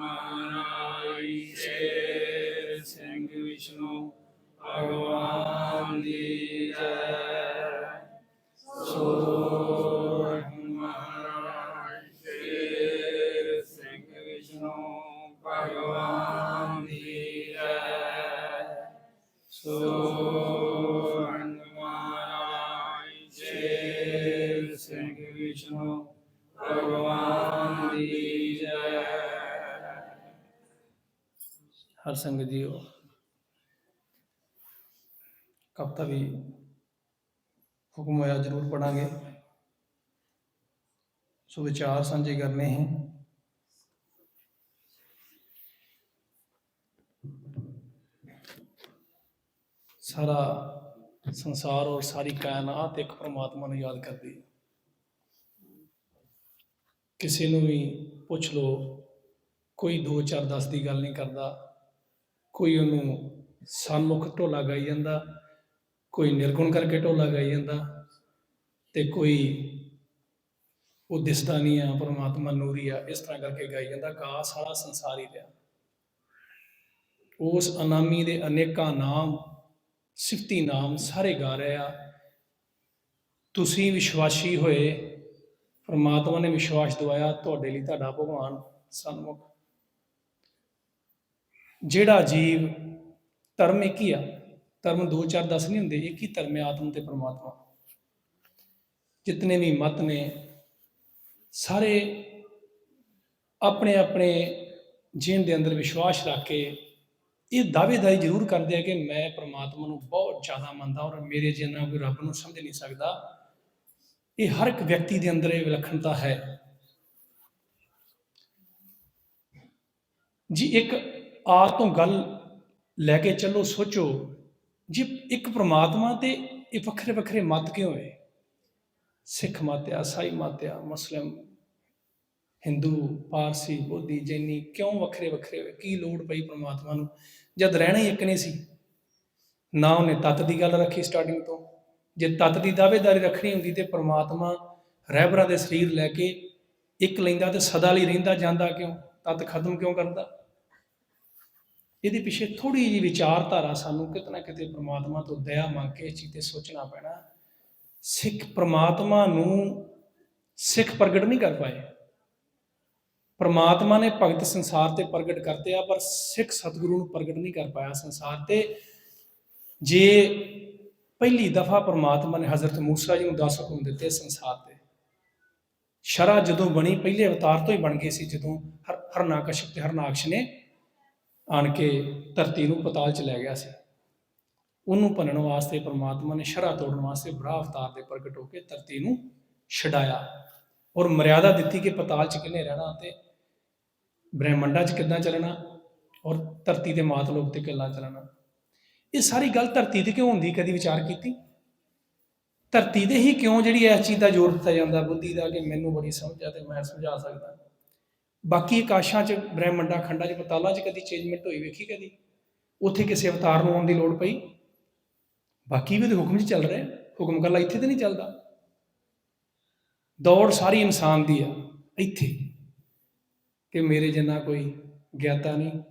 ਮਹਾਰਾਜ ਸ਼ੇਰ ਸਿੰਘ ਵਿਸ਼ਨੂੰ ਭਗਵਾਨ ਹਰ ਸੰਗਤ ਜੀਓ ਕਵਿਤਾ ਵੀ ਹੁਕਮ ਹੋਇਆ ਜ਼ਰੂਰ ਪੜਾਂਗੇ ਸੋ ਵਿਚਾਰ ਸਾਂਝੇ ਕਰਨੇ ਹੈ ਸਾਰਾ ਸੰਸਾਰ ਔਰ ਸਾਰੀ ਕਾਇਨਾਤ ਇੱਕ ਪ੍ਰਮਾਤਮਾ ਨੂੰ ਯਾਦ ਕਰਦੀ ਹੈ ਕਿਸੇ ਨੂੰ ਵੀ ਪੁੱਛ ਲਓ ਕੋਈ 2 4 10 ਦੀ ਗੱਲ ਨਹੀਂ ਕਰਦਾ ਕੋਈ ਉਹਨੂੰ ਸਨਮੁਖ ਢੋਲਾ ਗਾਈ ਜਾਂਦਾ, ਕੋਈ ਨਿਰਗੁਣ ਕਰਕੇ ਢੋਲਾ ਗਾਈ ਜਾਂਦਾ ਤੇ ਕੋਈ ਉਹ ਦਿਸਦਾ ਨਹੀਂ ਆ ਪਰਮਾਤਮਾ ਨੂਰੀ ਆ ਇਸ ਤਰ੍ਹਾਂ ਕਰਕੇ ਗਾਈ ਜਾਂਦਾ ਗਾ ਸਾਰਾ ਸੰਸਾਰ ਹੀ ਰਿਹਾ। ਉਸ ਅਨਾਮੀ ਦੇ ਅਨੇਕਾਂ ਨਾਮ, ਸਿਫਤੀ ਨਾਮ ਸਾਰੇ ਗਾ ਰਹੇ ਆ। ਤੁਸੀਂ ਵਿਸ਼ਵਾਸੀ ਹੋਏ, ਪਰਮਾਤਮਾ ਨੇ ਵਿਸ਼ਵਾਸ ਦਵਾਇਆ, ਤੁਹਾਡੇ ਲਈ ਤੁਹਾਡਾ ਭਗਵਾਨ ਸਨਮੁਖ ਜਿਹੜਾ ਜੀਵ ਧਰਮ ਇੱਕ ਹੀ ਆ, ਧਰਮ 2 4 10 ਨਹੀਂ ਹੁੰਦੇ, ਇੱਕ ਹੀ ਧਰਮ ਹੈ ਆਤਮ ਤੇ ਪਰਮਾਤਮਾ। ਜਿਤਨੇ ਵੀ ਮਤ ਨੇ, ਸਾਰੇ ਆਪਣੇ ਆਪਣੇ ਜੀਵਨ ਦੇ ਅੰਦਰ ਵਿਸ਼ਵਾਸ ਰੱਖ ਕੇ ਇਹ ਦਾਅਵੇਦਾਰੀ ਜ਼ਰੂਰ ਕਰਦੇ ਆ ਕਿ ਮੈਂ ਪਰਮਾਤਮਾ ਨੂੰ ਬਹੁਤ ਜ਼ਿਆਦਾ ਮੰਨਦਾ ਔਰ ਮੇਰੇ ਜਿੰਨਾ ਕੋਈ ਰੱਬ ਨੂੰ ਸਮਝ ਨਹੀਂ ਸਕਦਾ, ਇਹ ਹਰ ਇੱਕ ਵਿਅਕਤੀ ਦੇ ਅੰਦਰ ਇਹ ਵਿਲੱਖਣਤਾ ਹੈ। ਜੀ, ਇੱਕ ਆ ਤੋਂ ਗੱਲ ਲੈ ਕੇ ਚੱਲੋ, ਸੋਚੋ ਜੇ ਇੱਕ ਪ੍ਰਮਾਤਮਾ ਤੇ ਇਹ ਵੱਖਰੇ ਵੱਖਰੇ ਮਤ ਕਿਉਂ ਹੈ? ਸਿੱਖ ਮਤ ਆ ਸਾਈ ਮਤ ਆ ਮੁਸਲਿਮ, ਹਿੰਦੂ, ਪਾਰਸੀ, ਬੋਧੀ, ਜੈਨੀ ਕਿਉਂ ਵੱਖਰੇ ਵੱਖਰੇ ਹੋਏ? ਕੀ ਲੋੜ ਪਈ ਪ੍ਰਮਾਤਮਾ ਨੂੰ? ਜਦ ਰਹਿਣਾ ਹੀ ਇੱਕ ਨੇ ਸੀ। ਨਾ ਉਹਨੇ ਤਤ ਦੀ ਗੱਲ ਰੱਖੀ ਸਟਾਰਟਿੰਗ ਤੋਂ। ਜੇ ਤਤ ਦੀ ਦਾਅਵੇਦਾਰੀ ਰੱਖਣੀ ਹੁੰਦੀ ਤੇ ਪ੍ਰਮਾਤਮਾ ਰਹਿਬਰਾਂ ਦੇ ਸਰੀਰ ਲੈ ਕੇ ਇੱਕ ਲੈਂਦਾ ਤੇ ਸਦਾ ਲਈ ਰਹਿੰਦਾ, ਜਾਂਦਾ ਕਿਉਂ? ਤਤ ਖਤਮ ਕਿਉਂ ਕਰਦਾ? ਇਹਦੇ ਪਿੱਛੇ ਥੋੜੀ ਜਿਹੀ ਵਿਚਾਰਧਾਰਾ ਸਾਨੂੰ ਕਿਤੇ ਨਾ ਕਿਤੇ ਪ੍ਰਮਾਤਮਾ ਤੋਂ ਦਇਆ ਮੰਗ ਕੇ ਇਹ ਚੀਜ਼ ਤੇ ਸੋਚਣਾ ਪੈਣਾ। ਸਿੱਖ ਪ੍ਰਮਾਤਮਾ ਨੂੰ ਸਿੱਖ ਪ੍ਰਗਟ ਨਹੀਂ ਕਰ ਪਾਏ। ਪ੍ਰਮਾਤਮਾ ਨੇ ਭਗਤ ਸੰਸਾਰ ਤੇ ਪ੍ਰਗਟ ਕਰਤੇ ਆ, ਪਰ ਸਿੱਖ ਸਤਿਗੁਰੂ ਨੂੰ ਪ੍ਰਗਟ ਨਹੀਂ ਕਰ ਪਾਇਆ ਸੰਸਾਰ ਤੇ। ਜੇ ਪਹਿਲੀ ਦਫਾ ਪ੍ਰਮਾਤਮਾ ਨੇ ਹਜ਼ਰਤ ਮੂਸਾ ਜੀ ਨੂੰ 10 ਹੁਕਮ ਦਿੱਤੇ ਸੰਸਾਰ ਤੇ। ਸ਼ਰਾ ਜਦੋਂ ਬਣੀ, ਪਹਿਲੇ ਅਵਤਾਰ ਤੋਂ ਹੀ ਬਣ ਗਏ ਸੀ ਜਦੋਂ ਹਰ ਹਰਨਾਕਸ਼ਪ ਤੇ ਹਰਨਾਕਸ਼ ਨੇ ਆਣ ਕੇ ਧਰਤੀ ਨੂੰ ਪਤਾਲ ਚ ਲੈ ਗਿਆ ਸੀ। ਉਹਨੂੰ ਭੰਨਣ ਵਾਸਤੇ ਪ੍ਰਮਾਤਮਾ ਨੇ ਸ਼ਰਾ ਤੋੜਨ ਵਾਸਤੇ ਬੜਾ ਅਵਤਾਰ ਦੇ ਪ੍ਰਗਟ ਹੋ ਕੇ ਧਰਤੀ ਨੂੰ ਛਡਾਇਆ। ਔਰ ਮਰਿਆਦਾ ਦਿੱਤੀ ਕਿ ਪਤਾਲ ਚ ਕਿੰਨੇ ਰਹਿਣਾ ਤੇ ਬ੍ਰਹਿਮੰਡਾਂ ਚ ਕਿੱਦਾਂ ਚੱਲਣਾ ਔਰ ਧਰਤੀ ਦੇ ਮਾਤ ਲੋਕ ਤੇ ਕਿੱਲਾ ਚੱਲਣਾ। ਇਹ ਸਾਰੀ ਗੱਲ ਧਰਤੀ ਤੇ ਕਿਉਂ ਹੁੰਦੀ ਕਦੀ ਵਿਚਾਰ ਕੀਤੀ? ਧਰਤੀ ਦੇ ਹੀ ਕਿਉਂ ਜਿਹੜੀ ਇਸ ਚੀਜ਼ ਦਾ ਜ਼ੋਰ ਦਿੱਤਾ ਜਾਂਦਾ, ਬੁੱਧੀ ਦਾ ਕਿ ਮੈਨੂੰ ਬੜੀ ਸਮਝ ਆ ਤੇ ਮੈਂ ਸਮਝਾ ਸਕਦਾ। ਬਾਕੀ ਆਕਾਸ਼ਾਂ 'ਚ, ਬ੍ਰਹਿਮੰਡਾਂ, ਖੰਡਾਂ 'ਚ, ਪਤਾਲਾਂ 'ਚ ਕਦੀ ਚੇਂਜਮੈਂਟ ਹੋਈ, ਵੇਖੀ ਕਦੀ? ਉੱਥੇ ਕਿਸੇ ਅਵਤਾਰ ਨੂੰ ਆਉਣ ਦੀ ਲੋੜ ਪਈ? ਬਾਕੀ ਵੀ ਤੇ ਹੁਕਮ 'ਚ ਚੱਲ ਰਿਹਾ। ਹੁਕਮ ਕੱਲਾ ਇੱਥੇ ਤੇ ਨਹੀਂ ਚੱਲਦਾ। ਦੌੜ ਸਾਰੀ ਇਨਸਾਨ ਦੀ ਆ, ਇੱਥੇ। ਕਿ ਮੇਰੇ ਜਿੰਨਾ ਕੋਈ ਗਿਆਤਾ ਨਹੀਂ।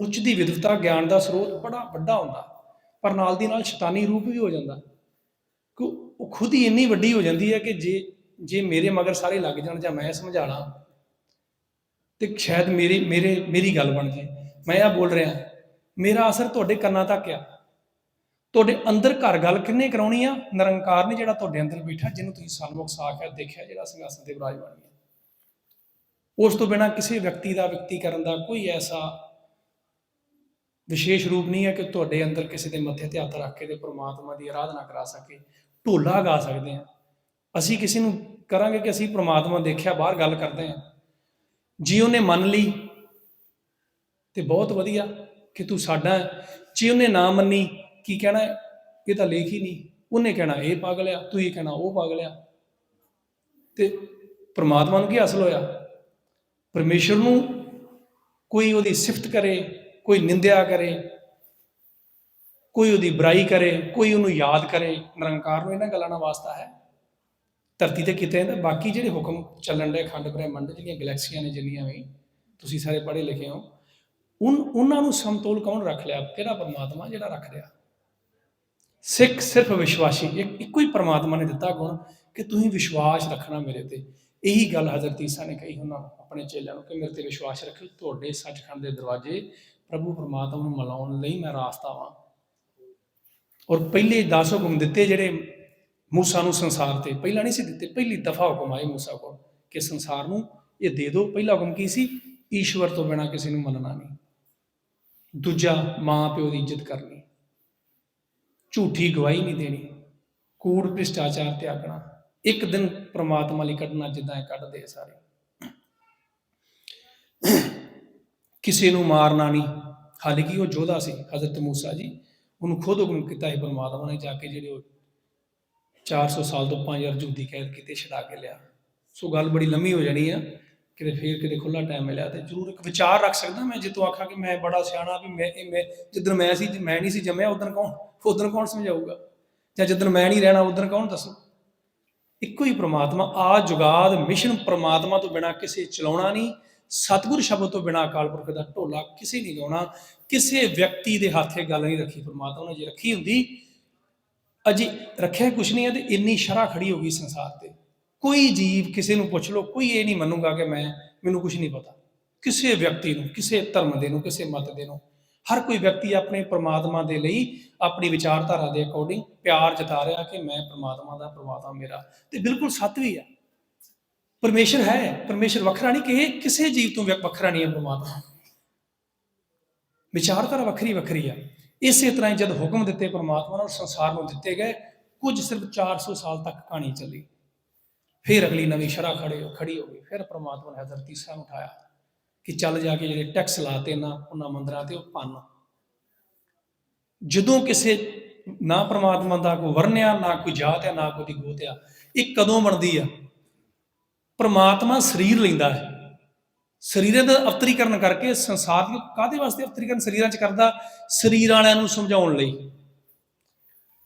ਉੱਚ ਦੀ ਵਿਦਵਤਾ, ਗਿਆਨ ਦਾ ਸਰੋਤ ਬੜਾ ਵੱਡਾ ਹੁੰਦਾ। ਪਰ ਨਾਲ ਦੀ ਨਾਲ ਸ਼ੈਤਾਨੀ ਰੂਪ ਵੀ ਹੋ ਜਾਂਦਾ। ਕਿ ਉਹ ਖੁਦ ਹੀ ਇੰਨੀ ਵੱਡੀ ਹੋ ਜਾਂਦੀ ਹੈ ਕਿ ਜੇ ਜੇ ਮੇਰੇ ਮਗਰ ਸਾਰੇ ਲੱਗ ਜਾਣ ਜਾਂ ਮੈਂ ਸਮਝਾ ਤੇ ਸ਼ਾਇਦ ਮੇਰੀ, ਮੇਰੇ, ਮੇਰੀ ਗੱਲ ਬਣ ਜੇ। ਮੈਂ ਆ ਬੋਲ ਰਿਹਾ, ਮੇਰਾ ਅਸਰ ਤੁਹਾਡੇ ਕੰਨਾਂ ਤੱਕ ਆ। ਤੁਹਾਡੇ ਅੰਦਰ ਘਰ ਗੱਲ ਕਿੰਨੇ ਕਰਾਉਣੀ ਆ? ਨਿਰੰਕਾਰ ਨੇ ਜਿਹੜਾ ਤੁਹਾਡੇ ਅੰਦਰ ਬੈਠਾ, ਜਿਹਨੂੰ ਤੁਸੀਂ ਸਨਮੁਖ ਸਾਖ ਹੈ ਦੇਖਿਆ, ਜਿਹੜਾ ਸਿੰਘਾਸਨ ਤੇ ਵਿਰਾਜਮਾਨ ਹੈ ਉਸ ਤੋਂ ਬਿਨਾ ਕਿਸੇ ਵਿਅਕਤੀ ਦਾ ਵਿਅਕਤੀਕਰਨ ਦਾ ਕੋਈ ਐਸਾ ਵਿਸ਼ੇਸ਼ ਰੂਪ ਨਹੀਂ ਹੈ ਕਿ ਤੁਹਾਡੇ ਅੰਦਰ ਕਿਸੇ ਦੇ ਮੱਥੇ ਤੇ ਹੱਥ ਰੱਖ ਕੇ ਤੇ ਪ੍ਰਮਾਤਮਾ ਦੀ ਆਰਾਧਨਾ ਕਰਾ ਸਕੇ। ਢੋਲਾ ਗਾ ਸਕਦੇ ਹਾਂ ਅਸੀਂ ਕਿਸੇ ਨੂੰ ਕਰਾਂਗੇ ਕਿ ਅਸੀਂ ਪ੍ਰਮਾਤਮਾ ਦੇਖਿਆ, ਬਾਹਰ ਗੱਲ ਕਰਦੇ ਹਾਂ ਜੀ ਉਹਨੇ ਮੰਨ ਲਈ। ਤੇ ਬਹੁਤ ਵਧੀਆ ਕਿ ਤੂੰ ਸਾਡਾ ਜੇ ਉਹਨੇ ਨਾ ਮੰਨੀ, ਕੀ ਕਹਿਣਾ ਇਹ ਤਾਂ ਲੇਖ ਹੀ ਨਹੀਂ। ਉਹਨੇ ਕਹਿਣਾ, ਇਹ ਪਾਗਲ ਆ, ਤੂੰ ਇਹ ਕਹਿਣਾ, ਉਹ ਪਾਗਲ ਆ। ਤੇ ਪ੍ਰਮਾਤਮਾ ਨੂੰ ਕੀ ਹਾਸਲ ਹੋਇਆ? ਪਰਮੇਸ਼ਰ ਨੂੰ ਕੋਈ ਉਹਦੀ ਸਿਫਤ ਕਰੇ, ਕੋਈ ਨਿੰਦਿਆ ਕਰੇ, ਕੋਈ ਉਹਦੀ ਬੁਰਾਈ ਕਰੇ, ਕੋਈ ਉਹਨੂੰ ਯਾਦ ਕਰੇ। ਨਿਰੰਕਾਰ ਨੂੰ ਇਹਨਾਂ ਗੱਲਾਂ ਨਾਲ ਵਾਸਤਾ ਹੈ। ਧਰਤੀ ਤੇ ਕਿਤੇ ਨਾ ਬਾਕੀ ਜਿਹੜੇ ਹੁਕਮ ਚੱਲਣ ਦੇ ਖੰਡ ਬ੍ਰਹਿਮੰਡ ਜਿਹੜੀਆਂ ਗੈਲੈਕਸੀਆਂ ਨੇ ਜਿੰਨੀਆਂ ਵੀ ਤੁਸੀਂ ਸਾਰੇ ਪੜ੍ਹੇ ਲਿਖੇ ਹੋ, ਉਨ, ਉਹਨਾਂ ਨੂੰ ਸਮਤੋਲ ਕੌਣ ਰੱਖ ਲਿਆ? ਕਿਹੜਾ ਪਰਮਾਤਮਾ ਜਿਹੜਾ ਰੱਖ ਰਿਹਾ? ਸਿੱਖ ਸਿਰਫ ਵਿਸ਼ਵਾਸੀ, ਇੱਕੋ ਹੀ ਪਰਮਾਤਮਾ ਨੇ ਦਿੱਤਾ ਗੁਣ ਕਿ ਤੁਸੀਂ ਵਿਸ਼ਵਾਸ ਰੱਖਣਾ ਮੇਰੇ ਤੇ। ਇਹੀ ਗੱਲ ਹਜ਼ਰਤ ਈਸਾ ਨੇ ਕਹੀ ਉਹਨਾਂ ਆਪਣੇ ਚੇਲਿਆਂ ਨੂੰ ਕਿ ਮੇਰੇ ਤੇ ਵਿਸ਼ਵਾਸ ਰੱਖਿਓ, ਤੁਹਾਡੇ ਸੱਚਖੰਡ ਦੇ ਦਰਵਾਜ਼ੇ ਪ੍ਰਭੂ ਪਰਮਾਤਮਾ ਨੂੰ ਮਿਲਾਉਣ ਲਈ ਮੈਂ ਰਾਸਤਾ ਵਾਂ। ਔਰ ਪਹਿਲੇ 10 ਹੁਕਮ ਦਿੱਤੇ ਜਿਹੜੇ ਮੂਸਾ ਨੂੰ ਸੰਸਾਰ ਤੇ ਪਹਿਲਾਂ ਨਹੀਂ ਸੀ ਦਿੱਤੇ, ਪਹਿਲੀ ਦਫਾ ਹੁਕਮ ਆਏ ਮੂਸਾ ਕੋਲ ਕਿ ਸੰਸਾਰ ਨੂੰ ਇਹ ਦੇ ਦਿਓ। ਪਹਿਲਾ ਹੁਕਮ ਕੀ ਸੀ? ਈਸ਼ਵਰ ਤੋਂ ਬਿਨਾ ਕਿਸੇ ਨੂੰ ਮੰਨਣਾ ਨਹੀਂ। ਦੂਜਾ ਮਾਂ ਪਿਓ ਦੀ ਇੱਜ਼ਤ ਕਰਨੀ। ਝੂਠੀ ਗਵਾਹੀ ਨਹੀਂ ਦੇਣੀ। ਕੂੜ, ਭ੍ਰਿਸ਼ਟਾਚਾਰ ਤਿਆਗਣਾ ਇੱਕ ਦਿਨ ਪ੍ਰਮਾਤਮਾ ਲਈ ਕੱਢਣਾ ਜਿੱਦਾਂ ਇਹ ਕੱਢਦੇ ਸਾਰੇ। ਕਿਸੇ ਨੂੰ ਮਾਰਨਾ ਨਹੀਂ। ਕਿ ਉਹ ਯੋਧਾ ਸੀ, ਹਜ਼ਰਤ ਮੂਸਾ ਜੀ। ਉਹਨੂੰ ਖੁਦ ਹੁਕਮ ਕੀਤਾ ਹੈ ਪਰਮਾਤਮਾ ਨੇ ਜਾ ਕੇ ਜਿਹੜੇ ਉਹ 400 ਸਾਲ ਤੋਂ 5000 ਜੂਦੀ ਕੈਦ ਕੀਤੇ, ਛਡਾ ਕੇ ਲਿਆ। ਸੋ ਗੱਲ ਬੜੀ ਲੰਮੀ ਹੋ ਜਾਣੀ ਆ, ਕਿਤੇ ਫੇਰ ਕਿਤੇ ਖੁੱਲਾ ਟਾਈਮ ਮਿਲਿਆ ਤੇ ਜ਼ਰੂਰ ਇੱਕ ਵਿਚਾਰ ਰੱਖ ਸਕਦਾ ਮੈਂ ਜੇ ਆਖਾਂ ਕਿ ਮੈਂ ਬੜਾ ਸਿਆਣਾ ਵੀ ਮੈਂ, ਇਹ ਮੈਂ, ਜਿੱਦਣ ਮੈਂ ਸੀ, ਮੈਂ ਨਹੀਂ ਸੀ ਜੰਮਿਆ ਉਦੋਂ ਕੌਣ ਉਦੋਂ ਕੌਣ ਸਮਝਾਊਗਾ? ਜਾਂ ਜਿੱਦਣ ਮੈਂ ਨਹੀਂ ਰਹਿਣਾ ਉਦੋਂ ਕੌਣ ਦੱਸੂ? ਇੱਕੋ ਹੀ ਪ੍ਰਮਾਤਮਾ, ਆ ਜੁਗਾਦ ਮਿਸ਼ਨ ਪ੍ਰਮਾਤਮਾ ਤੋਂ ਬਿਨਾ ਕਿਸੇ ਚਲਾਉਣਾ ਨਹੀਂ, ਸਤਿਗੁਰ ਸ਼ਬਦ ਤੋਂ ਬਿਨਾ ਅਕਾਲ ਪੁਰਖ ਦਾ ਢੋਲਾ ਕਿਸੇ ਨਹੀਂ ਗਾਉਣਾ, ਕਿਸੇ ਵਿਅਕਤੀ ਦੇ ਹੱਥੇ ਗੱਲ ਨਹੀਂ ਰੱਖੀ, ਪ੍ਰਮਾਤਮਾ ਨੇ ਜੇ ਰੱਖੀ ਹੁੰਦੀ ਅਜੇ ਰੱਖਿਆ ਕੁਛ ਨਹੀਂ ਹੈ ਤੇ ਇੰਨੀ ਸ਼ਰਾ ਖੜੀ ਹੋ ਗਈ ਸੰਸਾਰ ਤੇ। ਕੋਈ ਜੀਵ ਕਿਸੇ ਨੂੰ ਪੁੱਛ ਲਓ, ਕੋਈ ਇਹ ਨਹੀਂ ਮੰਨੂਗਾ ਕਿ ਮੈਂ, ਮੈਨੂੰ ਕੁਛ ਨਹੀਂ ਪਤਾ। ਕਿਸੇ ਵਿਅਕਤੀ ਨੂੰ, ਕਿਸੇ ਧਰਮ ਦੇ ਨੂੰ, ਕਿਸੇ ਮਤ ਦੇ ਨੂੰ, ਹਰ ਕੋਈ ਵਿਅਕਤੀ ਆਪਣੇ ਪ੍ਰਮਾਤਮਾ ਦੇ ਲਈ ਆਪਣੀ ਵਿਚਾਰਧਾਰਾ ਦੇ ਅਕੋਰਡਿੰਗ ਪਿਆਰ ਜਤਾ ਰਿਹਾ ਕਿ ਮੈਂ ਪ੍ਰਮਾਤਮਾ ਦਾ ਪ੍ਰਮਾਤਮਾ ਮੇਰਾ। ਤੇ ਬਿਲਕੁਲ ਸੱਤ ਵੀ ਆ। ਪਰਮੇਸ਼ਰ ਹੈ, ਪਰਮੇਸ਼ਰ ਵੱਖਰਾ ਨਹੀਂ ਕਿ ਕਿਸੇ ਜੀਵ ਤੋਂ ਵੱਖਰਾ ਨਹੀਂ ਹੈ ਪ੍ਰਮਾਤਮਾ। ਵਿਚਾਰਧਾਰਾ ਵੱਖਰੀ ਵੱਖਰੀ ਆ। ਇਸੇ ਤਰ੍ਹਾਂ ਹੀ ਜਦ ਹੁਕਮ ਦਿੱਤੇ ਪਰਮਾਤਮਾ ਨੂੰ ਸੰਸਾਰ ਨੂੰ ਦਿੱਤੇ ਗਏ, ਕੁਝ ਸਿਰਫ 400 ਸਾਲ ਤੱਕ ਕਹਾਣੀ ਚੱਲੀ। ਫਿਰ ਅਗਲੀ ਨਵੀਂ ਸ਼ਰਾ ਖੜੇ ਹੋ, ਖੜੀ ਹੋ ਗਈ। ਫਿਰ ਪਰਮਾਤਮਾ ਨੇ ਹਜ਼ਰਤ ਈਸਾ ਨੂੰ ਉਠਾਇਆ ਕਿ ਚੱਲ ਜਾ ਕੇ ਜਿਹੜੇ ਟੈਕਸ ਲਾਤੇ ਨਾ, ਉਹਨਾਂ ਮੰਦਰਾਂ ਤੇ ਉਹ ਪੰਨ ਜਦੋਂ ਕਿਸੇ ਨਾ ਪਰਮਾਤਮਾ ਦਾ ਕੋਈ ਵਰਨਿਆ, ਨਾ ਕੋਈ ਜਾਤ ਹੈ, ਨਾ ਕੋਈ ਗੋਤ ਆ, ਇਹ ਕਦੋਂ ਬਣਦੀ ਆ? ਪਰਮਾਤਮਾ ਸਰੀਰ ਲੈਂਦਾ ਹੈ। ਸਰੀਰਾਂ ਦਾ ਅਵਤਰੀਕਰਨ ਕਰਕੇ ਸੰਸਾਰ ਦੀ ਕਾਦੇ ਵਾਸਤੇ ਅਵਤਰੀਕਰਨ ਸਰੀਰਾਂ 'ਚ ਕਰਦਾ? ਸਰੀਰ ਵਾਲਿਆਂ ਨੂੰ ਸਮਝਾਉਣ ਲਈ।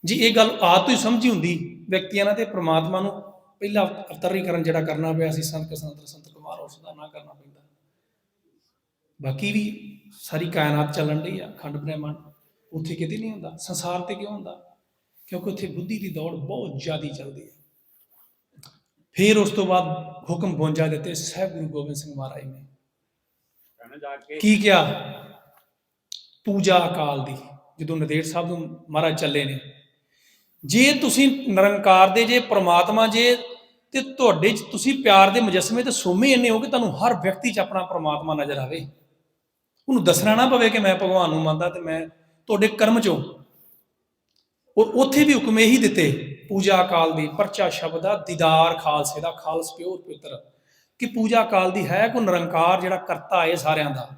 ਜੀ, ਇਹ ਗੱਲ ਆਪ ਤੋਂ ਹੀ ਸਮਝੀ ਹੁੰਦੀ। ਵਿਅਕਤੀਆਂ ਨਾਲ ਤੇ ਪ੍ਰਮਾਤਮਾ ਨੂੰ ਪਹਿਲਾ ਅਵਤਰੀਕਰਨ ਜਿਹੜਾ ਕਰਨਾ ਪਿਆ ਸੀ, ਸੰਤ ਕਸੰਤਰ ਸੰਤ ਕੁਮਾਰ, ਉਸ ਦਾ ਨਾ ਕਰਨਾ ਪੈਂਦਾ। ਬਾਕੀ ਵੀ ਸਾਰੀ ਕਾਇਨਾਤ ਚੱਲਣ ਲਈ ਆ ਖੰਡ ਬ੍ਰਹਿਮੰਡ। ਉੱਥੇ ਕਿਤੇ ਨਹੀਂ ਹੁੰਦਾ। ਸੰਸਾਰ ਤੇ ਕਿਉਂ ਹੁੰਦਾ? ਕਿਉਂਕਿ ਉੱਥੇ ਬੁੱਧੀ ਦੀ ਦੌੜ ਬਹੁਤ ਜ਼ਿਆਦਾ ਚੱਲਦੀ ਹੈ ਫਿਰ ਉਸ ਤੋਂ ਬਾਅਦ ਹੁਕਮ 52 ਦਿੱਤੇ ਸਹਿਬ ਗੁਰੂ ਗੋਬਿੰਦ ਸਿੰਘ ਮਹਾਰਾਜ ਨੇ। ਕਹਿਣਾ ਜਾ ਕੇ ਕੀ ਕਿਹਾ? ਪੂਜਾ ਅਕਾਲ ਦੀ ਜਦੋਂ ਨਦੇੜ ਸਾਹਿਬ ਨੂੰ ਮਹਾਰਾਜ ਚੱਲੇ ਨੇ। ਜੇ ਤੁਸੀਂ ਨਿਰੰਕਾਰ ਦੇ ਜੇ ਪ੍ਰਮਾਤਮਾ ਜੇ ਤੇ ਤੁਹਾਡੇ ਚ ਤੁਸੀਂ ਪਿਆਰ ਦੇ ਮੁਜੱਸਮੇ ਤੇ ਸੋਮੇ ਇੰਨੇ ਹੋ ਕਿ ਤੁਹਾਨੂੰ ਹਰ ਵਿਅਕਤੀ 'ਚ ਆਪਣਾ ਪ੍ਰਮਾਤਮਾ ਨਜ਼ਰ ਆਵੇ। ਉਹਨੂੰ ਦੱਸਣਾ ਨਾ ਪਵੇ ਕਿ ਮੈਂ ਭਗਵਾਨ ਨੂੰ ਮੰਨਦਾ ਤੇ ਮੈਂ ਤੁਹਾਡੇ ਕਰਮ ਚੋਂ। ਔਰ ਉੱਥੇ ਵੀ ਹੁਕਮ ਇਹੀ ਦਿੱਤੇ ਪੂਜਾ ਕਾਲ ਦੀ ਪਰਚਾ ਸ਼ਬਦ ਦਾ ਦੀਦਾਰ ਖਾਲਸੇ ਦਾ, ਖਾਲਸ ਪਿਓਰ ਪਵਿੱਤਰ। ਕਿ ਪੂਜਾ ਕਾਲ ਦੀ ਹੈ ਕੋ ਨਿਰੰਕਾਰ ਜਿਹੜਾ ਕਰਤਾ ਹੈ ਸਾਰਿਆਂ ਦਾ?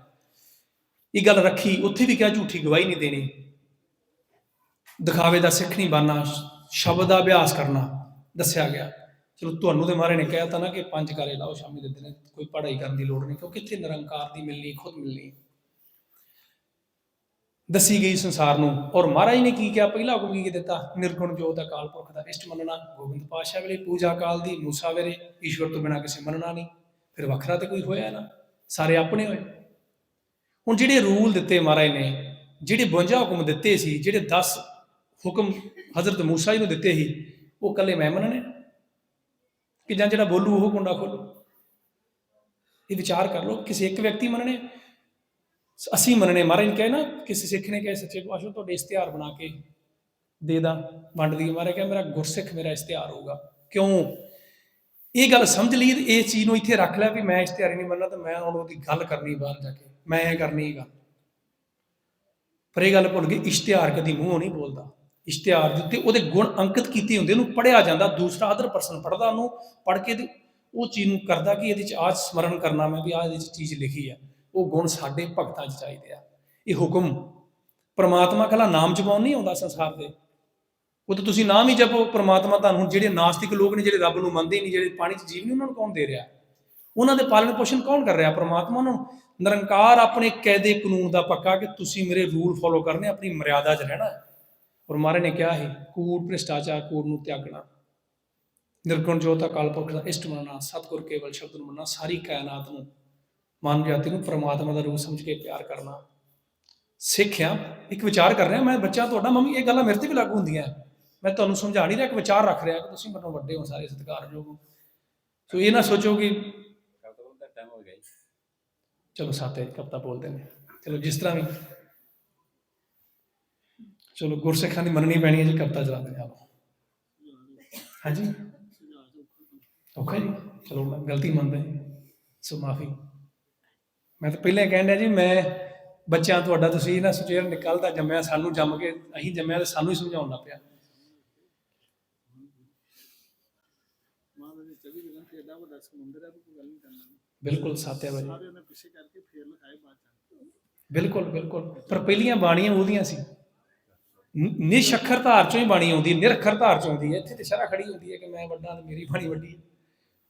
ਇਹ ਗੱਲ ਰੱਖੀ, ਉੱਥੇ ਵੀ ਕਿਹਾ ਝੂਠੀ ਗਵਾਹੀ ਨਹੀਂ ਦੇਣੀ। ਦਿਖਾਵੇ ਦਾ ਸਿੱਖ ਨਹੀਂ ਬਣਨਾ, ਸ਼ਬਦ ਦਾ ਅਭਿਆਸ ਕਰਨਾ, ਦੱਸਿਆ ਗਿਆ। ਚਲੋ ਤੁਹਾਨੂੰ ਤੇ ਮਾਰੇ ਨੇ ਕਿਹਾ ਤਾਂ ਨਾ ਕਿ ਪੰਜ ਕਰੇ ਲਾਓ, ਸ਼ਾਮੀ ਦੇ ਦਿਨ ਕੋਈ ਪੜ੍ਹਾਈ ਕਰਨ ਦੀ ਲੋੜ ਨਹੀਂ, ਕਿਉਂਕਿ ਇੱਥੇ ਨਿਰੰਕਾਰ ਦੀ ਮਿਲਣੀ, ਖੁਦ ਮਿਲਣੀ। ਦੱਸੀ ਗਈ ਸੰਸਾਰ ਨੂੰ। ਔਰ ਮਹਾਰਾਜ ਨੇ ਕੀ ਕਿਹਾ? ਪਹਿਲਾ ਹੁਕਮ ਕੀ ਦਿੱਤਾ ਨਿਰਗੁਣ ਜੋਤ ਅਕਾਲ ਪੁਰਖ ਦਾ ਇਸ਼ਟ ਮੰਨਣਾ। ਗੋਬਿੰਦ ਪਾਤਸ਼ਾਹ ਵੇਲੇ ਪੂਜਾ ਕਾਲ ਦੀ ਮੂਸਾ ਵੇਲੇ ਈਸ਼ਵਰ ਤੋਂ ਬਿਨਾਂ ਕਿਸੇ ਮੰਨਣਾ ਨਹੀਂ। ਫਿਰ ਵੱਖਰਾ ਤੇ ਕੋਈ ਹੋਇਆ ਨਾ। ਸਾਰੇ ਆਪਣੇ ਹੋਏ। ਹੁਣ ਜਿਹੜੇ ਰੂਲ ਦਿੱਤੇ ਮਹਾਰਾਜ ਨੇ, ਜਿਹੜੇ 52 ਹੁਕਮ ਦਿੱਤੇ ਸੀ, ਜਿਹੜੇ 10 ਹੁਕਮ ਹਜ਼ਰਤ ਮੂਸਾ ਜੀ ਨੂੰ ਦਿੱਤੇ ਸੀ, ਉਹ ਕੱਲੇ ਮੈਂ ਮੰਨਣੇ ਕਿ ਜਾਂ ਜਿਹੜਾ ਬੋਲੂ ਉਹ ਕੁੰਡਾ ਖੋਲੂ? ਇਹ ਵਿਚਾਰ ਕਰ ਲਓ, ਕਿਸੇ ਇੱਕ ਵਿਅਕਤੀ ਮੰਨਣੇ? ਅਸੀਂ ਮੰਨਣੇ ਮਹਾਰਾਜ ਨੇ ਕਹੇ ਨਾ, ਕਿਸੇ ਸਿੱਖ ਨੇ ਕਹੇ, ਸੱਚੇ ਪਾਤਸ਼ਾਹ, ਤੁਹਾਡੇ ਇਸ਼ਤਿਹਾਰ ਬਣਾ ਕੇ ਦੇ ਦਾ। ਵੰਡ ਦੀ ਮਹਾਰਾਜ ਕਹੇ, ਮੇਰਾ ਗੁਰਸਿੱਖ ਮੇਰਾ ਇਸ਼ਤਿਹਾਰ ਹੋਊਗਾ। ਕਿਉਂ? ਇਹ ਗੱਲ ਸਮਝ ਲਈ, ਇਹ ਚੀਜ਼ ਨੂੰ ਇੱਥੇ ਰੱਖ ਲਿਆ ਵੀ ਮੈਂ ਇਸ਼ਤਿਹਾਰੀ ਨਹੀਂ ਮੰਨਣਾ ਤੇ ਮੈਂ ਹੁਣ ਉਹਦੀ ਗੱਲ ਕਰਨੀ ਬਾਹਰ ਜਾ ਕੇ। ਮੈਂ ਇਹ ਕਰਨੀ ਗੱਲ। ਪਰ ਇਹ ਗੱਲ ਭੁੱਲ ਗਈ ਇਸ਼ਤਿਹਾਰ ਕਦੀ ਮੂੰਹੋਂ ਨਹੀਂ ਬੋਲਦਾ। ਇਸ਼ਤਿਹਾਰ ਦੇ ਉੱਤੇ ਉਹਦੇ ਗੁਣ ਅੰਕਿਤ ਕੀਤੇ ਹੁੰਦੇ ਉਹਨੂੰ ਪੜਿਆ ਜਾਂਦਾ, ਦੂਸਰਾ ਅਦਰ ਪਰਸਨ ਪੜਦਾ ਉਹਨੂੰ ਪੜ ਕੇ ਉਹ ਚੀਜ਼ ਨੂੰ ਕਰਦਾ ਕਿ ਇਹਦੇ ਚ ਆਹ ਸਮਰਨ ਕਰਨਾ ਮੈਂ ਵੀ ਆਹ ਇਹਦੇ ਚ ਚੀਜ਼ ਲਿਖੀ ਆ। ਉਹ ਗੁਣ ਸਾਡੇ ਭਗਤਾਂ 'ਚ ਚਾਹੀਦੇ ਆ। ਇਹ ਹੁਕਮ ਪ੍ਰਮਾਤਮਾ ਕੱਲਾ ਨਾਮ ਜਪਾਉਣ ਨਹੀਂ ਆਉਂਦਾ ਸੰਸਾਰ ਦੇ। ਉਹ ਤਾਂ ਤੁਸੀਂ ਨਾਮ ਹੀ ਜਪੋ, ਪ੍ਰਮਾਤਮਾ ਤੁਹਾਨੂੰ ਹੁਣ ਜਿਹੜੇ ਨਾਸਤਿਕ ਲੋਕ ਨੇ, ਜਿਹੜੇ ਰੱਬ ਨੂੰ ਮੰਨਦੇ ਨਹੀਂ, ਜਿਹੜੇ ਪਾਣੀ 'ਚ ਜੀਵ ਨਹੀਂ, ਉਹਨਾਂ ਨੂੰ ਕੌਣ ਦੇ ਰਿਹਾ? ਉਹਨਾਂ ਦੇ ਪਾਲਣ ਪੋਸ਼ਣ ਕੌਣ ਕਰ ਰਿਹਾ? ਪ੍ਰਮਾਤਮਾ ਨੂੰ। ਨਿਰੰਕਾਰ ਆਪਣੇ ਕਾਇਦੇ ਕਾਨੂੰਨ ਦਾ ਪੱਕਾ ਕਿ ਤੁਸੀਂ ਮੇਰੇ ਰੂਲ ਫੋਲੋ ਕਰਨੇ, ਆਪਣੀ ਮਰਿਆਦਾ 'ਚ ਰਹਿਣਾ। ਔਰ ਮਹਾਰਾਜ ਨੇ ਕਿਹਾ ਹੈ ਕੂੜ, ਭ੍ਰਿਸ਼ਟਾਚਾਰ, ਕੂੜ ਨੂੰ ਤਿਆਗਣਾ। ਨਿਰਗੁਣ ਜੋਤ ਅਕਾਲ ਪੁਰਖ ਦਾ ਇਸ਼ਟ ਮੰਨਣਾ, ਸਤਿਗੁਰ ਕੇਵਲ ਸ਼ਬਦ ਨੂੰ ਮੰਨਣਾ, ਸਾਰੀ ਕਾਇਨਾਤ ਨੂੰ ਮਾਨਵ ਜਾਤੀ ਨੂੰ ਪ੍ਰਮਾਤਮਾ ਦਾ ਰੂਪ ਸਮਝ ਕੇ ਪਿਆਰ ਕਰਨਾ। ਸਿੱਖਿਆ ਇੱਕ ਵਿਚਾਰ ਕਰ ਰਿਹਾ, ਮੈਂ ਬੱਚਾ ਤੁਹਾਡਾ, ਮੰਮੀ, ਇਹ ਗੱਲਾਂ ਮੇਰੇ ਤੇ ਵੀ ਲਾਗੂ ਹੁੰਦੀਆਂ। ਮੈਂ ਤੁਹਾਨੂੰ ਸਮਝਾ ਨਹੀਂ ਰਿਹਾ, ਇੱਕ ਵਿਚਾਰ ਰੱਖ ਰਿਹਾ ਕਿ ਤੁਸੀਂ ਮੈਨੂੰ ਵੱਡੇ ਹੋ, ਸਾਰੇ ਸਤਿਕਾਰਯੋਗ ਹੋ। ਸੋ ਇਹ ਨਾ ਸੋਚੋ ਕਿ ਚਲੋ ਸਾਤੇ ਕਪਤਾ ਬੋਲਦੇ ਨੇ। ਚਲੋ, ਜਿਸ ਤਰ੍ਹਾਂ ਵੀ। ਚਲੋ, ਗੁਰਸਿੱਖਾਂ ਦੀ ਮੰਨਣੀ ਪੈਣੀ ਹੈ ਜੀ ਕਪਤਾ ਚਲਾਉਂਦੇ ਨੇ ਆਪ ਹਾਂਜੀ? ਓਕੇ ਚਲੋ, ਮੈਂ ਗਲਤੀ ਮੰਨਦਾ ਸੋ ਮਾਫੀ। ਮੈਂ ਤਾਂ ਪਹਿਲਾਂ ਕਹਿਣ ਡਿਆ ਜੀ ਮੈਂ ਬੱਚਿਆਂ ਤੁਹਾਡਾ ਤੁਸੀਂ ਨਾ ਸੁਚੇਰ ਨਿਕਲਦਾ ਜੰਮਿਆ ਸਾਨੂੰ ਜੰਮ ਕੇ ਅਸੀਂ ਜੰਮਿਆ ਤੇ ਸਾਨੂੰ ਹੀ ਸਮਝਾਉਣ ਲੱਗ ਪਿਆ। ਮਹਾਰਾਜ ਨੇ 24 ਜਗ੍ਹਾ ਤੇ ਏਡਾ ਵੱਡਾ ਸਮੁੰਦਰ ਹੈ ਕੋਈ ਗੱਲ ਨਹੀਂ ਕਰਨਾ। ਬਿਲਕੁਲ ਸਾਤਿਆ ਬਾਜੀ ਬਿਲਕੁਲ ਬਿਲਕੁਲ। ਪਰ ਪਹਿਲੀਆਂ ਬਾਣੀਆਂ ਉਹਦੀਆਂ ਸੀ। ਨਿਸ਼ੱਖਰ ਧਾਰ ਚੋਂ ਹੀ ਬਾਣੀ ਆਉਂਦੀ ਨਿਰੱਖਰ ਧਾਰ ਚੋਂ ਆਉਂਦੀ ਹੈ। ਇੱਥੇ ਤੇ ਸ਼ਰਾ ਖੜੀ ਹੁੰਦੀ ਹੈ ਕਿ ਮੈਂ ਵੱਡਾ ਤੇ ਮੇਰੀ ਬਾਣੀ ਵੱਡੀ ਹੈ।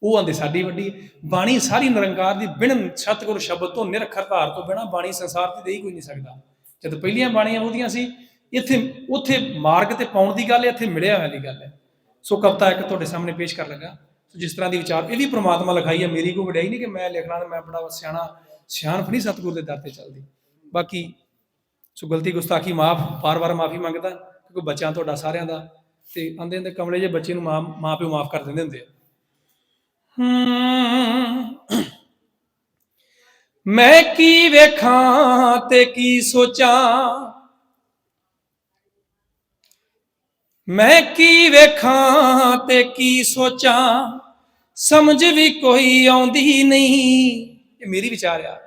ਉਹ ਆਂਦੇ, ਸਾਡੀ ਵੱਡੀ ਬਾਣੀ ਸਾਰੀ ਨਿਰੰਕਾਰ ਦੀ, ਬਿਨ ਸਤਿਗੁਰ ਸ਼ਬਦ ਤੋਂ ਨਿਰੱਖਰ ਧਾਰ ਤੋਂ ਬਿਨਾ ਬਾਣੀ ਸੰਸਾਰ ਤੇ ਦੇਈ ਕੋਈ ਨਹੀਂ ਸਕਦਾ। ਜਦ ਪਹਿਲੀਆਂ ਬਾਣੀਆਂ ਉਹਦੀਆਂ ਸੀ, ਇੱਥੇ, ਉੱਥੇ ਮਾਰਗ ਤੇ ਪਾਉਣ ਦੀ ਗੱਲ ਹੈ, ਇੱਥੇ ਮਿਲਿਆ ਹੋਇਆ ਦੀ ਗੱਲ ਹੈ। ਸੋ ਕਵਿਤਾ ਇੱਕ ਤੁਹਾਡੇ ਸਾਹਮਣੇ ਪੇਸ਼ ਕਰ ਲੱਗਾ। ਸੋ ਜਿਸ ਤਰ੍ਹਾਂ ਦੀ ਵਿਚਾਰ, ਇਹ ਵੀ ਪ੍ਰਮਾਤਮਾ ਲਿਖਾਈ ਹੈ, ਮੇਰੀ ਕੋਈ ਵਡਿਆਈ ਨਹੀਂ ਕਿ ਮੈਂ ਲਿਖਣਾ ਤੇ ਮੈਂ ਬੜਾ ਸਿਆਣਾ, ਸਿਆਣਪ ਨਹੀਂ ਸਤਿਗੁਰ ਦੇ ਦਰ ਤੇ ਚੱਲਦੀ। ਬਾਕੀ ਸੋ ਗਲਤੀ ਗੁਸਤਾਖੀ ਮਾਫ ਵਾਰ-ਵਾਰ ਮਾਫੀ ਮੰਗਦਾ, ਕਿਉਂਕਿ ਬੱਚਾ ਤੁਹਾਡਾ ਸਾਰਿਆਂ ਦਾ, ਤੇ ਆਂਦੇ ਹੁੰਦੇ ਕਮਲੇ ਜੇ ਬੱਚੇ ਨੂੰ ਮਾਂ ਮਾਂ ਪਿਓ ਮਾਫ ਕਰ ਦਿੰਦੇ ਹੁੰਦੇ ਆ। ਮੈਂ ਕੀ ਵੇਖਾਂ ਤੇ ਕੀ ਸੋਚਾਂ? ਮੈਂ ਕੀ ਵੇਖਾਂ ਤੇ ਕੀ ਸੋਚਾਂ? ਸਮਝ ਵੀ ਕੋਈ ਆਉਂਦੀ ਨਹੀਂ। ਇਹ ਮੇਰੀ ਵਿਚਾਰ ਆ।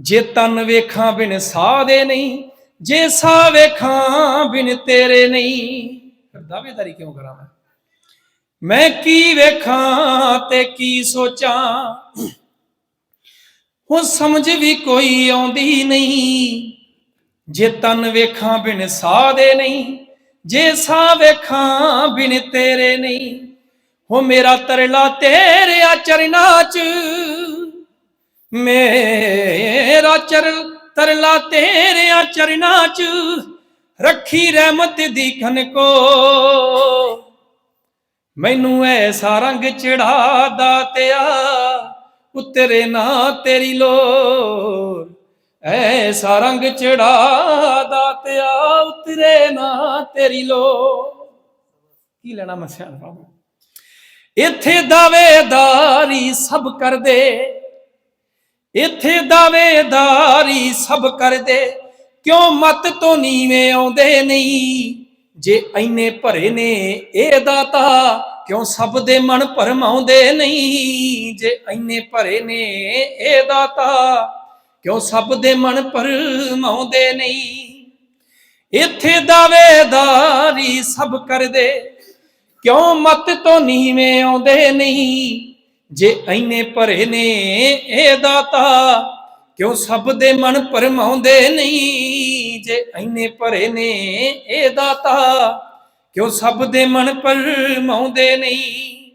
ਜੇ ਤਨ ਵੇਖਾਂ ਬਿਨ ਸਾਹ ਦੇ ਨਹੀਂ, ਜੇ ਸਾਹ ਵੇਖਾਂ ਬਿਨ ਤੇਰੇ ਨਹੀਂ। ਫਿਰ ਦਾਅਵੇਦਾਰੀ ਕਿਉਂ ਕਰਾਂ ਮੈਂ? ਮੈਂ ਕੀ ਵੇਖਾਂ ਤੇ ਕੀ ਸੋਚਾਂ? ਹੁਣ ਸਮਝ ਵੀ ਕੋਈ ਆਉਂਦੀ ਨਹੀਂ। ਜੇ ਤਨ ਵੇਖਾਂ ਬਿਨ ਸਾਹ ਦੇ ਨਹੀਂ, ਜੇ ਸਾਹ ਵੇਖਾਂ ਬਿਨ ਤੇਰੇ ਨਹੀਂ, ਹੋ ਮੇਰਾ ਤਰਲਾ ਤੇਰੇ ਚਰਨਾਂ ਚ। ਮੇਰਾ ਚਰ ਤਰਲਾ ਤੇਰੇ ਚਰਨਾਂ ਚ। ਰੱਖੀ ਰਹਿਮਤ ਦੀ ਖਨ ਕੋ ਮੈਨੂੰ ਐਸਾ ਰੰਗ ਚੜਾ ਦਾਤਿਆ ਉਤਰੇ ਨਾ ਤੇਰੀ ਲੋਰ। ਐਸਾ ਰੰਗ ਚੜਾ ਦਾਤਿਆ ਉਤਰੇ ਨਾ ਤੇਰੀ ਲੋਰ। ਕੀ ਲੈਣਾ ਮਸਿਆਣ ਬਾਬੂ? ਇੱਥੇ ਦਾਵੇਦਾਰੀ ਸਭ ਕਰਦੇ। ਇੱਥੇ ਦਾਵੇਦਾਰੀ ਸਭ ਕਰਦੇ। ਕਿਉਂ ਮਤ ਤੋਂ ਨੀਵੇਂ ਆਉਂਦੇ ਨਹੀਂ? ਜੇ ਐਨੇ ਭਰੇ ਨੇ ਇਹ ਦਾਤਾ ਕਿਉਂ ਸਭ ਦੇ ਮਨ ਭਰਮਾਉਂਦੇ ਨਹੀਂ? ਜੇ ਐਨੇ ਭਰੇ ਨੇ ਇਹ ਦਾਤਾ, ਕਿਉਂ ਸਭ ਦੇ ਮਨ ਭਰਮਾਉਂਦੇ ਨਹੀਂ? ਇੱਥੇ ਦਾਵੇਦਾਰੀ ਸਭ ਕਰਦੇ, ਕਿਉਂ ਮਤ ਤੋਂ ਨੀਵੇਂ ਆਉਂਦੇ ਨਹੀਂ? ਜੇ ਐਨੇ ਭਰੇ ਨੇ ਇਹ ਦਾਤਾ, ਕਿਉਂ ਸਭ ਦੇ ਮਨ ਭਰਮਾਉਂਦੇ ਨਹੀਂ? ਜੇ ਐਨੇ ਭਰੇ ਨੇ ਇਹ ਦਾਤਾ ਕਿਉਂ ਸਭ ਦੇ ਮਨ ਭਰਮਾਉਂਦੇ ਨਹੀਂ?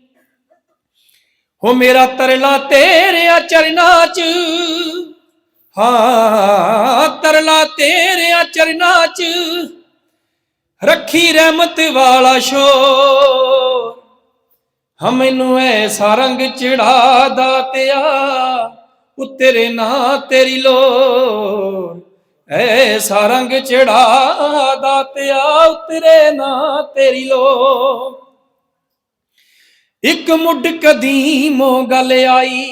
ਹੋ ਮੇਰਾ ਤਰਲਾ ਤੇਰੇ ਚਰਨਾਂ ਚ। ਹਾਂ, ਤਰਲਾ ਤੇਰੇ ਚਰਨਾਂ ਚ। ਰੱਖੀ ਰਹਿਮਤ ਵਾਲਾ ਸ਼ੋਰ। ਹਾਂ, ਮੈਨੂੰ ਐਸਾ ਰੰਗ ਚੜਾ ਦਾਤਿਆ। ਉਤਰੇ ਨਾ ਤੇਰੀ ਲੋਰ। ਐਸਾ ਰੰਗ ਚੜਾ ਦਾਤਿਆ ਉਤਰੇ ਨਾ ਤੇਰੀ ਲੋ ਇੱਕ ਮੁੱਢ ਕਦੀਮੋਂ ਗੱਲ ਆਈ,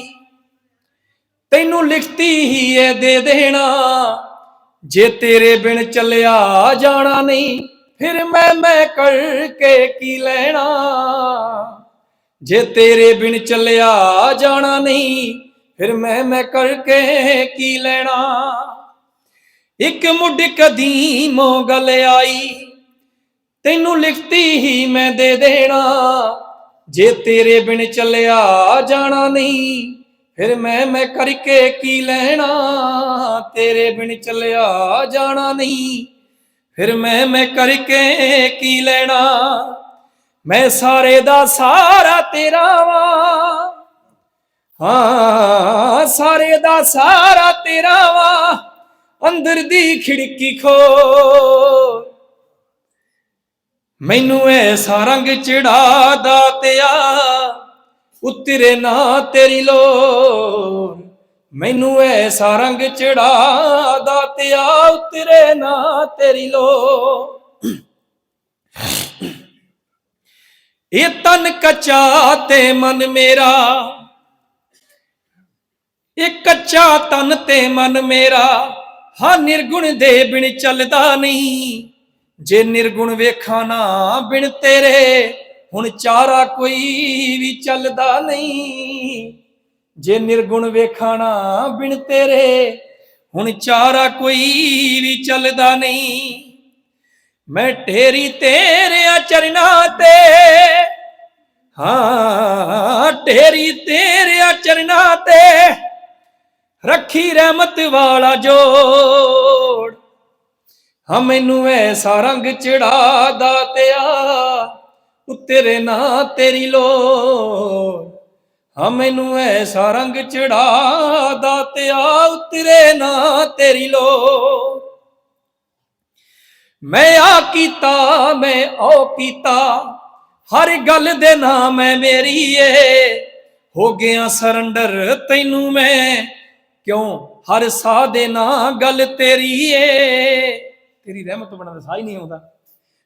ਤੈਨੂੰ ਲਿਖਤੀ ਹੀ ਇਹ ਦੇ ਦੇਣਾ। ਜੇ ਤੇਰੇ ਬਿਨ ਚੱਲਿਆ ਜਾਣਾ ਨਹੀਂ, ਫਿਰ ਮੈਂ ਮੈਂ ਕਰਕੇ ਕੀ ਲੈਣਾ। ਜੇ ਤੇਰੇ ਬਿਨ ਚੱਲਿਆ ਜਾਣਾ ਨਹੀਂ, ਫਿਰ ਮੈਂ ਮੈਂ ਕਰਕੇ ਕੀ ਲੈਣਾ। ਇੱਕ ਮੁੱਢ ਕਦੀਮੋਂ ਗੱਲ ਆਈ। ਤੈਨੂੰ ਲਿਖਤੀ ਹੀ ਮੈਂ ਦੇ ਦੇਣਾ। ਜੇ ਤੇਰੇ ਬਿਨ ਚੱਲਿਆ ਜਾਣਾ ਨਹੀਂ, ਫਿਰ ਮੈਂ ਮੈਂ ਕਰਕੇ ਕੀ ਲੈਣਾ? ਤੇਰੇ ਬਿਨ ਚੱਲਿਆ ਜਾਣਾ ਨਹੀਂ, ਫਿਰ ਮੈਂ ਮੈਂ ਕਰਕੇ ਕੀ ਲੈਣਾ? ਮੈਂ ਸਾਰੇ ਦਾ ਸਾਰਾ ਤੇਰਾ ਵਾਂ। ਹਾਂ, ਸਾਰੇ ਦਾ ਸਾਰਾ ਤੇਰਾ ਵਾਂ। ਅੰਦਰ ਦੀ ਖਿੜਕੀ ਖੋ ਮੈਨੂੰ ਐਸਾ ਰੰਗ ਚੜਾ ਦਾਤਿਆ ਉਤਰੇ ਨਾ ਤੇਰੀ ਲੋਰ ਮੈਨੂੰ ਐਸਾ ਰੰਗ ਚੜਾ ਦਾਤਿਆ ਉਤਰੇ ਨਾ ਤੇਰੀ ਲੋ ਇਹ ਤਨ ਕੱਚਾ ਤੇ ਮਨ ਮੇਰਾ। ਇਹ ਕੱਚਾ ਤਨ ਤੇ ਮਨ ਮੇਰਾ। ਹਾਂ ਨਿਰਗੁਣ ਦੇ ਬਿਨ ਚੱਲਦਾ ਨਹੀਂ। ਜੇ ਨਿਰਗੁਣ ਵੇਖਾਂ ਨਾ ਬਿਨ ਤੇਰੇ, ਹੁਣ ਚਾਰਾ ਕੋਈ ਵੀ ਚੱਲਦਾ ਨਹੀਂ। ਜੇ ਨਿਰਗੁਣ ਵੇਖਾਂ ਨਾ ਬਿਨ ਤੇਰੇ, ਹੁਣ ਚਾਰਾ ਕੋਈ ਵੀ ਚੱਲਦਾ ਨਹੀਂ। ਮੈਂ ਢੇਰੀ ਤੇਰੇ ਚਰਨਾ ਤੇ, ਹਾਂ, ਢੇਰੀ ਤੇਰੇ ਚਰਨਾਂ ਤੇ। ਰੱਖੀ ਰਹਿਮਤ ਵਾਲਾ ਜੋੜ। ਹਾਂ, ਮੈਨੂੰ ਐਸਾ ਰੰਗ ਚੜਾ ਦਾਤਿਆ ਉਤਰੇ ਨਾ ਤੇਰੀ ਲੋੜ। ਹਾਂ, ਮੈਨੂੰ ਐਸਾ ਰੰਗ ਚੜਾ ਦਾਤਿਆ ਉਤਰੇ ਨਾ ਤੇਰੀ ਲੋੜ। ਮੈਂ ਆ ਕੀਤਾ, ਮੈਂ ਉਹ ਕੀਤਾ ਹਰ ਗੱਲ ਦੇ ਨਾਮ ਹੈ ਮੇਰੀ ਏ ਹੋ ਗਿਆ ਸਰੰਡਰ ਤੈਨੂੰ ਮੈਂ ਕਿਉਂ? ਹਰ ਸਾਹ ਦੇ ਨਾਂ ਗੱਲ ਤੇਰੀ ਏ। ਤੇਰੀ ਰਹਿਮਤ ਤੋਂ ਬਿਨਾਂ ਸਾਹ ਹੀ ਨਹੀਂ ਆਉਂਦਾ।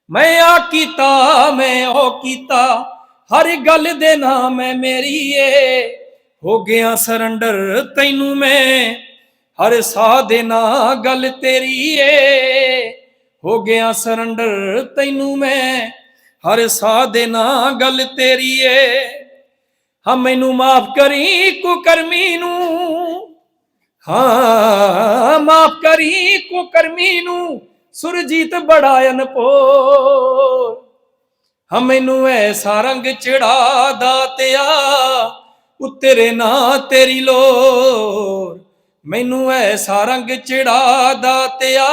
ਮੈਂ ਆ ਕੀਤਾ, ਮੈਂ ਉਹ ਕੀਤਾ, ਹਰ ਗੱਲ ਦੇ ਨਾਮ ਮੈਂ ਮੇਰੀ ਏ। ਹੋ ਗਿਆ ਸਰੰਡਰ ਤੈਨੂੰ ਮੈਂ, ਹਰ ਸਾਹ ਦੇ ਨਾਂ ਗੱਲ ਤੇਰੀ ਏ। ਹੋ ਗਿਆ ਸਰੰਡਰ ਤੈਨੂੰ ਮੈਂ, ਹਰ ਸਾਹ ਦੇ ਨਾਂ ਗੱਲ ਤੇਰੀ ਏ। ਹਾਂ, ਮੈਨੂੰ ਮਾਫ ਕਰੀ ਕੁਕਰਮੀ ਨੂੰ। ਹਾਂ, ਮਾਫ ਕਰੀ ਕੁਕਰਮੀ ਨੂੰ, ਸੁਰਜੀਤ ਬੜਾ ਅਨਪੋਰ ਹਾਂ, ਮੈਨੂੰ ਐਸਾ ਰੰਗ ਚੜਾ ਦਾਤਿਆ ਉਤਰੇ ਨਾ ਤੇਰੀ ਲੋਰ। ਮੈਨੂੰ ਐਸਾ ਰੰਗ ਚੜਾ ਦਾਤਿਆ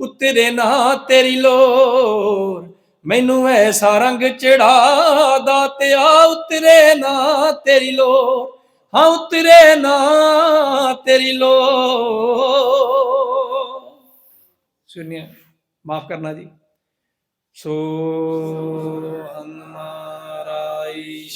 ਉਤਰੇ ਨਾ ਤੇਰੀ ਲੋਰ। ਮੈਨੂੰ ਐਸਾ ਰੰਗ ਚੜਾ ਦਾਤਿਆ ਉਤਰੇ ਨਾ ਤੇਰੀ ਲੋਰ। ਹਾਂ ਉਤਰੇ ਨਾ ਤੇਰੀ ਲੋਰ ਸੁਣਿਆ ਮਾਫ ਕਰਨਾ ਜੀ ਸੋ ਹਨਮਾਰਾਈ